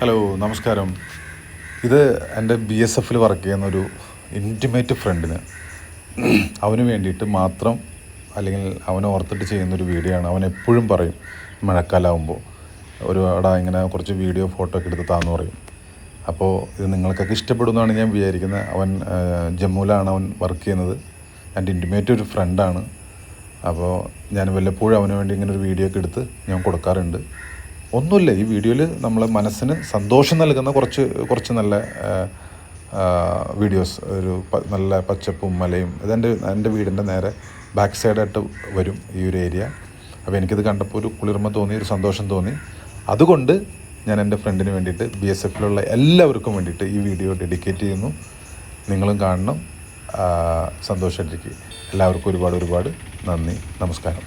Hello നമസ്കാരം. ഇത് എന്റെ ബി എസ് എഫിൽ വർക്ക് ചെയ്യുന്ന ഒരു ഇന്റിമേറ്റ് ഫ്രണ്ടിന് അവന് വേണ്ടിയിട്ട് മാത്രം അല്ലെങ്കിൽ അവനെ ഓർത്തിട്ട് ചെയ്യുന്നൊരു വീഡിയോ ആണ് അവൻ എപ്പോഴും പറയും മഴക്കാലമാകുമ്പോൾ ഒരു അവിടെ ഇങ്ങനെ കുറച്ച് വീഡിയോ ഫോട്ടോ ഒക്കെ എടുത്ത് താന്ന് പറയും. അപ്പോൾ ഇത് നിങ്ങൾക്കൊക്കെ ഇഷ്ടപ്പെടുമെന്നാണ് ഞാൻ വിചാരിക്കുന്നത്. അവൻ ജമ്മുവിലാണ് അവൻ വർക്ക് ചെയ്യുന്നത്. എന്റെ ഇന്റിമേറ്റ് ഒരു ഫ്രണ്ടാണ് അപ്പോൾ ഞാൻ വല്ലപ്പോഴും അവന് വേണ്ടി ഇങ്ങനെ ഒരു വീഡിയോ ഒക്കെ എടുത്ത് ഞാൻ കൊടുക്കാറുണ്ട്. ഒന്നുമില്ല. ഈ വീഡിയോയിൽ നമ്മളെ മനസ്സിന് സന്തോഷം നൽകുന്ന കുറച്ച് കുറച്ച് നല്ല വീഡിയോസ്. ഒരു നല്ല പച്ചപ്പും മലയും. ഇതെന്റെ എന്റെ വീടിന്റെ നേരെ ബാക്ക് സൈഡായിട്ട് വരും ഈ ഒരു ഏരിയ അപ്പോൾ എനിക്കിത് കണ്ടപ്പോൾ ഒരു കുളിർമ തോന്നി ഒരു സന്തോഷം തോന്നി. അതുകൊണ്ട് ഞാൻ എന്റെ ഫ്രണ്ടിന് വേണ്ടിയിട്ട് ബി എസ് എഫിലുള്ള എല്ലാവർക്കും വേണ്ടിയിട്ട് ഈ വീഡിയോ ഡെഡിക്കേറ്റ് ചെയ്യുന്നു. നിങ്ങളും കാണണം. സന്തോഷമായിട്ടിരിക്കുക എല്ലാവർക്കും ഒരുപാട് ഒരുപാട് നന്ദി. നമസ്കാരം.